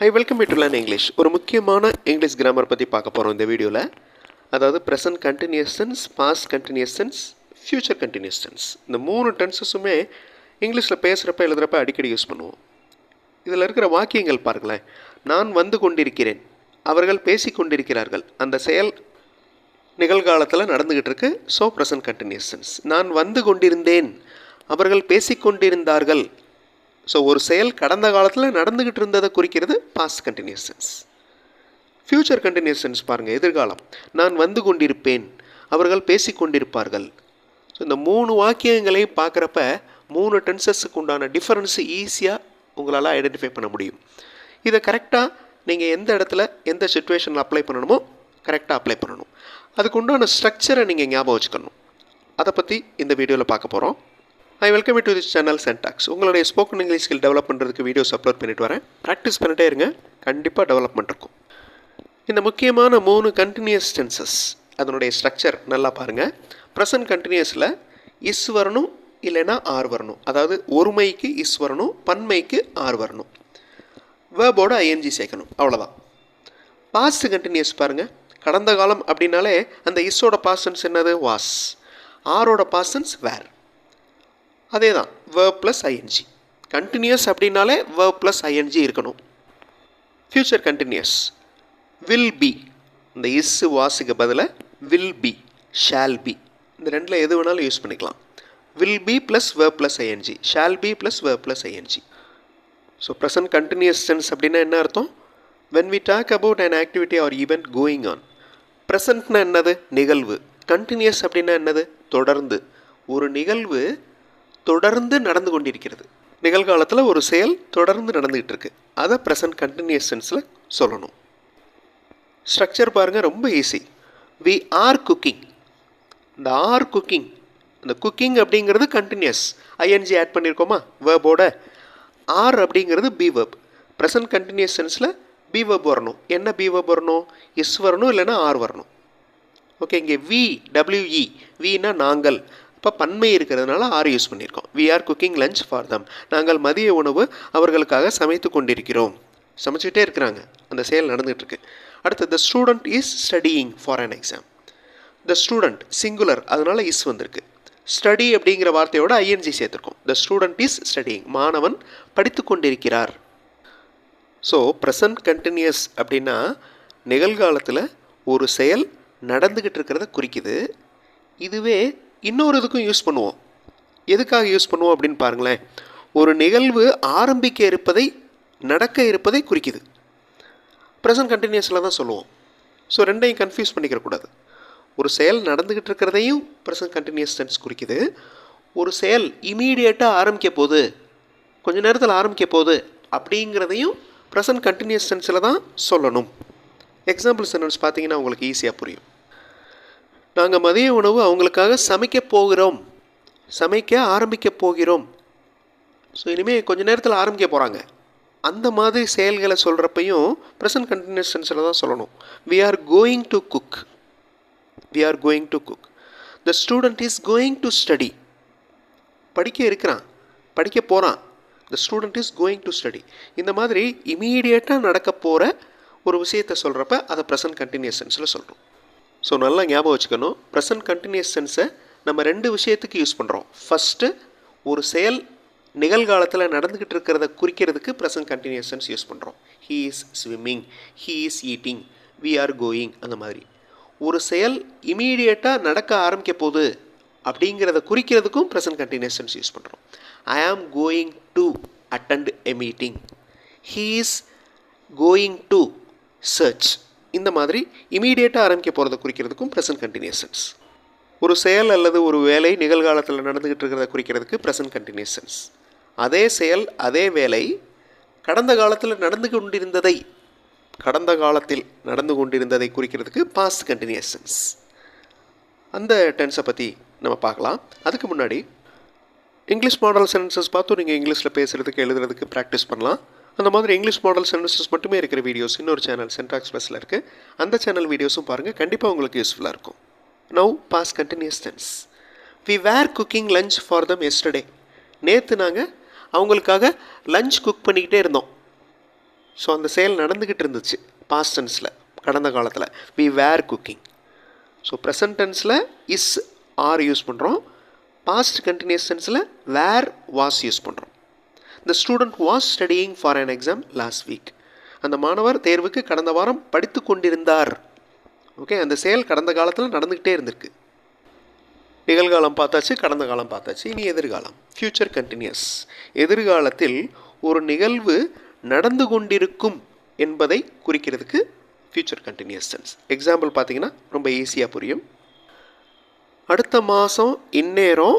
Hi welcome to learn English ஒரு முக்கியமான English grammar பற்றி பார்க்க போகிறோம் இந்த வீடியோவில் அதாவது present continuous tense past continuous tense future continuous tense இந்த மூணு டென்ஸஸுமே இங்கிலீஷில் பேசுகிறப்ப எழுதுகிறப்ப அடிக்கடி யூஸ் பண்ணுவோம். இதில் இருக்கிற வாக்கியங்கள் பாருங்களேன். நான் வந்து கொண்டிருக்கிறேன். அவர்கள் பேசி கொண்டிருக்கிறார்கள். அந்த செயல் நிகழ்காலத்தில் நடந்துக்கிட்டு இருக்கு. ஸோ ப்ரெசன்ட் கண்டினியூஸ் டென்ஸ் நான் வந்து கொண்டிருந்தேன். அவர்கள் பேசிக்கொண்டிருந்தார்கள் ஸோ ஒரு செயல் கடந்த காலத்தில் நடந்துக்கிட்டு இருந்ததை குறிக்கிறது past continuous tense future continuous tense பாருங்கள் எதிர்காலம். நான் வந்து கொண்டிருப்பேன். அவர்கள் பேசிக்கொண்டிருப்பார்கள் ஸோ இந்த மூணு வாக்கியங்களையும் பார்க்குறப்ப மூணு டென்சஸுக்கு உண்டான டிஃப்ரென்ஸு ஈஸியாக உங்களால் ஐடென்டிஃபை பண்ண முடியும். இதை கரெக்டாக நீங்கள் எந்த இடத்துல எந்த சுச்சுவேஷனில் அப்ளை பண்ணணுமோ கரெக்டாக அப்ளை பண்ணணும். அதுக்கு உண்டான ஸ்ட்ரக்சரை நீங்கள் ஞாபகம் வச்சுக்கணும். அதை பற்றி இந்த வீடியோவில் பார்க்க போகிறோம் I welcome to this channel syntax உங்களுடைய ஸ்போக்கன் இங்கிலீஷ் ஸ்கில் டெவலப் பண்ணுறதுக்கு வீடியோஸ் அப்லோட் பண்ணிட்டு வரேன். ப்ராக்டிஸ் பண்ணிட்டே இருங்க. கண்டிப்பாக டெவலப்மெண்ட் இருக்கும். இந்த முக்கியமான மூணு கண்டினியூஸ் டென்சஸ் அதனுடைய ஸ்ட்ரக்சர் நல்லா பாருங்கள் ப்ரெசன்ட் கண்டினியூஸில் இஸ் வரணும் இல்லைன்னா ஆர் வரணும். அதாவது ஒருமைக்கு இஸ் வரணும் பன்மைக்கு ஆர் வரணும். வேர்போட ஐஎன்ஜி சேர்க்கணும். அவ்வளோதான் பாஸ்ட் கண்டினியூஸ் பாருங்கள் கடந்த காலம் அப்படின்னாலே அந்த இஸ்ஸோட பாஸ்டன்ஸ் என்னது? வாஸ் ஆரோட பாஸ்டன்ஸ் வேர் அதே தான் வேர்ப் ப்ளஸ் ஐஎன்ஜி கண்டினியூஸ் அப்படின்னாலே வேர்ப் ப்ளஸ் ஐஎன்ஜி இருக்கணும். ஃப்யூச்சர் கண்டினியூஸ் வில் பி இந்த இஸ் வாஸுக்கு பதிலாக வில் பி ஷால் பி இந்த ரெண்டில் எது வேணாலும் யூஸ் பண்ணிக்கலாம். Will be plus verb plus ING shall be plus verb plus ING so present continuous tense அப்படின்னா என்ன அர்த்தம்? When we talk about an activity or event going on ப்ரெசன்ட்னா என்னது? நிகழ்வு. கண்டினியூஸ் அப்படின்னா என்னது? தொடர்ந்து. ஒரு நிகழ்வு தொடர்ந்து நடந்து கொண்டிருக்கிறது. நிகழ்காலத்தில் ஒரு செயல் தொடர்ந்து நடந்துகிட்டு இருக்கு அதை ப்ரெசன்ட் கண்டினியூஸ் சென்ஸில் சொல்லணும். ஸ்ட்ரக்சர் பாருங்கள் ரொம்ப ஈஸி வி ஆர் குக்கிங் இந்த ஆர் குக்கிங் இந்த குக்கிங் அப்படிங்கிறது கண்டினியூஸ் ஐஎன்ஜி ஆட் பண்ணியிருக்கோமா வேர்போட ஆர் அப்படிங்கிறது பி வேர்ப் ப்ரெசன்ட் கண்டினியூஸ் சென்ஸில் பி வேர்ப் வரணும். என்ன பி வேர்ப் வரணும்? எஸ் வரணும் இல்லைன்னா ஆர் வரணும். ஓகே இங்கே வி டபிள்யூஇ வினா நாங்கள். இப்போ பன்மை இருக்கிறதுனால ஆர் யூஸ் பண்ணியிருக்கோம். We are cooking lunch for them நாங்கள் மதிய உணவு அவர்களுக்காக சமைத்து கொண்டிருக்கிறோம். சமைச்சிட்டே இருக்கிறாங்க. அந்த செயல் நடந்துகிட்ருக்கு. அடுத்து the student is studying for an exam the student singular அதனால் இஸ் வந்திருக்கு. ஸ்டடி அப்படிங்கிற வார்த்தையோட ஐஎன்ஜி சேர்த்துருக்கோம். த ஸ்டூடெண்ட் இஸ் ஸ்டடியிங் மாணவன் படித்து கொண்டிருக்கிறார். ஸோ ப்ரெசன்ட் கண்டினியூஸ் அப்படின்னா நிகழ்காலத்தில் ஒரு செயல் நடந்துக்கிட்டு இருக்கிறத குறிக்குது. இதுவே இன்னொரு இதுக்கும் யூஸ் பண்ணுவோம். எதுக்காக யூஸ் பண்ணுவோம் அப்படின்னு பாருங்களேன். ஒரு நிகழ்வு ஆரம்பிக்க இருப்பதை நடக்க இருப்பதை குறிக்குது. ப்ரெசன்ட் கண்டினியூஸில் தான் சொல்லுவோம். ஸோ ரெண்டையும் கன்ஃபியூஸ் பண்ணிக்கிறக்கூடாது ஒரு செயல் நடந்துக்கிட்டு இருக்கிறதையும் ப்ரெசன்ட் கண்டினியூஸ் டென்ஸ் குறிக்குது. ஒரு செயல் இமீடியட்டாக ஆரம்பிக்க போகுது. கொஞ்ச நேரத்தில் ஆரம்பிக்க போகுது அப்படிங்கிறதையும் ப்ரெசன்ட் கண்டினியூஸ் டென்ஸில் தான் சொல்லணும். எக்ஸாம்பிள் சென்டென்ஸ் பார்த்தீங்கன்னா உங்களுக்கு ஈஸியாக புரியும். நாங்கள் மதிய உணவு அவங்களுக்காக சமைக்க போகிறோம். சமைக்க ஆரம்பிக்க போகிறோம். ஸோ இனிமேல் கொஞ்ச நேரத்தில் ஆரம்பிக்க போகிறாங்க அந்த மாதிரி செயல்களை சொல்கிறப்பையும் ப்ரெசன்ட் கண்டினியூஸ் டென்ஸில் தான் சொல்லணும். We are going to cook we are going to cook the student is going to study படிக்க இருக்கிறான். படிக்க போகிறான் the student is going to study இந்த மாதிரி இமீடியட்டாக நடக்க போகிற ஒரு விஷயத்தை சொல்கிறப்ப அதை ப்ரெசன்ட் கண்டினியூஸ் சென்ஸில் சொல்கிறோம் ஸோ நல்லா ஞாபகம் வச்சுக்கணும். ப்ரெசன்ட் கண்டினியூஸ் சென்ஸை நம்ம ரெண்டு விஷயத்துக்கு யூஸ் பண்ணுறோம் ஃபஸ்ட்டு ஒரு செயல் நிகழ்காலத்தில் நடந்துக்கிட்டு இருக்கிறத குறிக்கிறதுக்கு ப்ரெசன்ட் கண்டினியூஸ் சென்ஸ் யூஸ் பண்ணுறோம் he is swimming he is eating we are going அந்த மாதிரி. ஒரு செயல் இமீடியட்டாக நடக்க ஆரம்பிக்க போகுது அப்படிங்கிறத குறிக்கிறதுக்கும் ப்ரெசன்ட் கண்டினியூஸ் சென்ஸ் யூஸ் பண்ணுறோம் I am going to attend a meeting he is going to church இந்த மாதிரி இமீடியட்டாக ஆரம்பிக்க போகிறத குறிக்கிறதுக்கும் ப்ரெசன்ட் கண்டினியூஸ் ஒரு செயல் அல்லது ஒரு வேலை நிகழ்காலத்தில் நடந்துக்கிட்டு இருக்கிறத குறிக்கிறதுக்கு ப்ரெசன்ட் கண்டினியூஸ் அதே செயல் அதே வேலை கடந்த காலத்தில் நடந்து கொண்டிருந்ததை கடந்த காலத்தில் நடந்து கொண்டிருந்ததை குறிக்கிறதுக்கு பாஸ்ட் கண்டினியூஷன்ஸ் அந்த டென்ஸை பற்றி நம்ம பார்க்கலாம். அதுக்கு முன்னாடி இங்கிலீஷ் மாடல் சென்டென்சஸ் பார்த்தும் நீங்கள் இங்கிலீஷில் பேசுகிறதுக்கு எழுதுறதுக்கு ப்ராக்டிஸ் பண்ணலாம். அந்த மாதிரி இங்கிலீஷ் மாடல் சென்டென்சஸ் மட்டுமே இருக்கிற வீடியோஸ் இன்னொரு சேனல் சென்டாக்ஸ் ப்ளஸில் இருக்குது அந்த சேனல் வீடியோஸும் பாருங்கள் கண்டிப்பாக உங்களுக்கு யூஸ்ஃபுல்லாக இருக்கும். Now past continuous tense we were cooking lunch for them yesterday நேற்று நாங்கள் அவங்களுக்காக லஞ்ச் குக் பண்ணிக்கிட்டே இருந்தோம். ஸோ அந்த செயல் நடந்துக்கிட்டு இருந்துச்சு பாஸ்ட் டென்ஸில் கடந்த காலத்தில். We were cooking so present டென்ஸில் is are use பண்ணுறோம் பாஸ்ட் கண்டினியூஸ் டென்ஸில் வேர் வாஸ் யூஸ் பண்ணுறோம் the student was studying for an exam last week அந்த மாணவர் தேர்வுக்கு கடந்த வாரம் படித்து கொண்டிருந்தார். ஓகே அந்த செயல் கடந்த காலத்தில் நடந்துக்கிட்டே இருந்திருக்கு. நிகழ்காலம் பார்த்தாச்சு கடந்த காலம் பார்த்தாச்சு இனி எதிர்காலம். ஃப்யூச்சர் கண்டினியூஸ் எதிர்காலத்தில் ஒரு நிகழ்வு நடந்து கொண்டிருக்கும் என்பதை குறிக்கிறதுக்கு ஃப்யூச்சர் கண்டினியூஸ் சென்ஸ் எக்ஸாம்பிள் பார்த்தீங்கன்னா ரொம்ப ஈஸியாக புரியும். அடுத்த மாதம் இந்நேரம்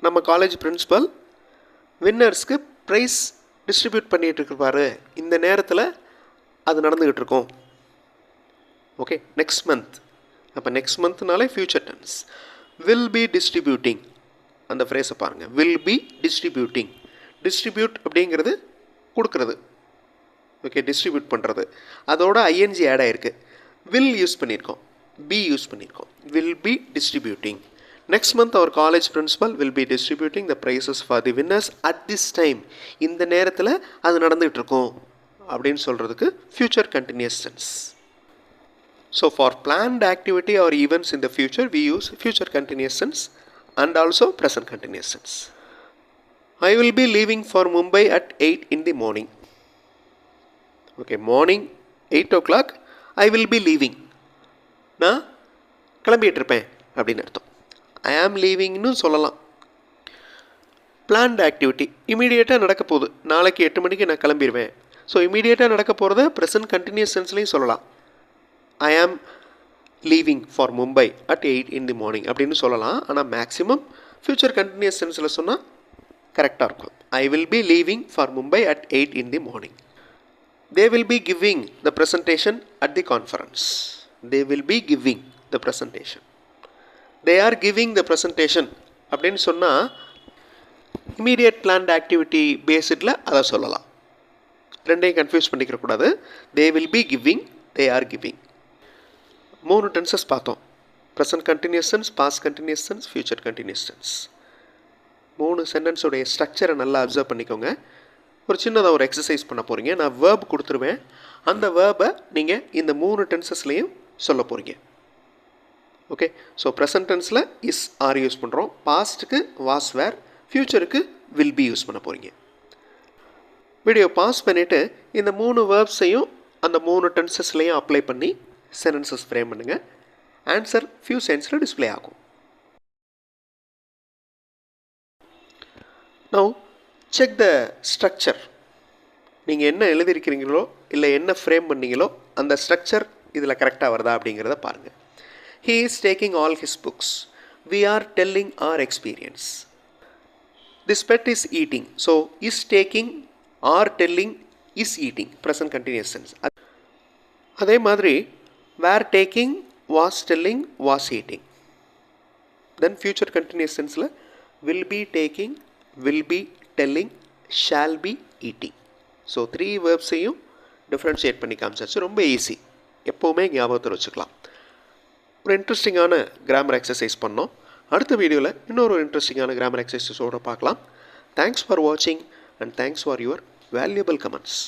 நம்ம காலேஜ் பிரின்ஸிபல் வின்னர்ஸ்க்கு ப்ரைஸ் டிஸ்ட்ரிபியூட் பண்ணிகிட்டு இருப்பாரு இந்த நேரத்தில் அது நடந்துக்கிட்டு இருக்கும் ஓகே நெக்ஸ்ட் மந்த் அப்போ next மந்த்னாலே future tense will be distributing அந்த ஃப்ரேஸை பாருங்கள் வில் பி டிஸ்ட்ரிபியூட்டிங் டிஸ்ட்ரிபியூட் அப்படிங்கிறது கொடுக்குறது. ஓகே டிஸ்ட்ரிபியூட் பண்ணுறது அதோட ஐஎன்ஜி ஆட் ஆயிருக்கு. வில் யூஸ் பண்ணியிருக்கோம். பி யூஸ் பண்ணியிருக்கோம். Will be distributing next month our college principal will be distributing the prizes for the winners at this time இந்த நேரத்தில் அது நடந்துகிட்டு இருக்கும் அப்படின்னு சொல்கிறதுக்கு future continuous tense so for planned activity or events in the future we use future continuous tense and also present continuous tense I will be leaving for Mumbai at eight in the morning okay morning eight o'clock I will be leaving நான் கிளம்பிட்டு இருப்பேன் அப்படின்னு அர்த்தம். ஐ ஆம் லீவிங்னு சொல்லலாம். Plant activity இமீடியட்டாக நடக்க போகுது. நாளைக்கு எட்டு மணிக்கு நான் கிளம்பிடுவேன் ஸோ இமீடியட்டாக நடக்க போகிறத ப்ரெசன்ட் கண்டினியூஸ் சென்ஸ்லையும் சொல்லலாம். I am leaving for Mumbai at eight in the morning அப்படின்னு சொல்லலாம். ஆனால் மேக்ஸிமம் ஃப்யூச்சர் கண்டினியூஸ் சென்ஸில் சொன்னால் கரெக்டாக இருக்கும். I will be leaving for Mumbai at eight in the morning they will be giving the presentation at the conference they will be giving the presentation they are giving the presentation அப்படின்னு சொன்னால் immediate plant activity பேஸ்டில் அதை சொல்லலாம். ரெண்டையும் confuse பண்ணிக்கிற கூடாது. They will be giving they are giving மூணு tenses பார்த்தோம். Present continuous tense past continuous tense future continuous tense மூணு சென்டென்ஸோடைய ஸ்ட்ரக்சரை நல்லா அப்சர்வ் பண்ணிக்கோங்க. ஒரு சின்னதாக ஒரு எக்ஸசைஸ் பண்ண போகிறீங்க நான் வேர்ப் கொடுத்துருவேன். அந்த வேர்பை நீங்கள் இந்த மூணு டென்சஸ்லேயும் சொல்ல போகிறீங்க ஓகே ஸோ ப்ரெசன்ட் டென்ஸில் இஸ் ஆர் யூஸ் பண்ணுறோம் பாஸ்ட்டுக்கு வாஸ் வேர் ஃப்யூச்சருக்கு வில் பி யூஸ் பண்ண போகிறீங்க வீடியோ பாஸ் பண்ணிவிட்டு இந்த மூணு வேர்ப்ஸையும் அந்த மூணு டென்சஸ்லையும் அப்ளை பண்ணி சென்டென்சஸ் ஃப்ரேம் பண்ணுங்கள் ஆன்சர் ஃபியூ சென்ஸில் டிஸ்ப்ளே ஆகும். நவ் செக் த ஸ்ட்ரக்சர் நீங்கள் என்ன எழுதியிருக்கிறீங்களோ இல்லை என்ன ஃப்ரேம் பண்ணீங்களோ அந்த ஸ்ட்ரக்சர் இதில் கரெக்டாக வருதா அப்படிங்கிறத பாருங்கள் he is taking all his books we are telling our experience this pet is eating so is taking are telling is eating present continuous tense அதே மாதிரி were taking was telling was eating then future continuous சென்ஸில் will be taking will be telling shall be eating so three வேர்ப்ஸையும் differentiate பண்ணி காமிச்சாச்சு ரொம்ப easy எப்போவுமே ஞாபகத்தில் வச்சுக்கலாம் ஒரு இன்ட்ரெஸ்டிங்கான கிராமர் எக்ஸசைஸ் பண்ணோம். அடுத்த வீடியோவில் இன்னொரு இன்ட்ரெஸ்டிங்கான கிராமர் எக்ஸசைஸோடு பார்க்கலாம். தேங்க்ஸ் ஃபார் வாட்சிங் and thanks for your valuable comments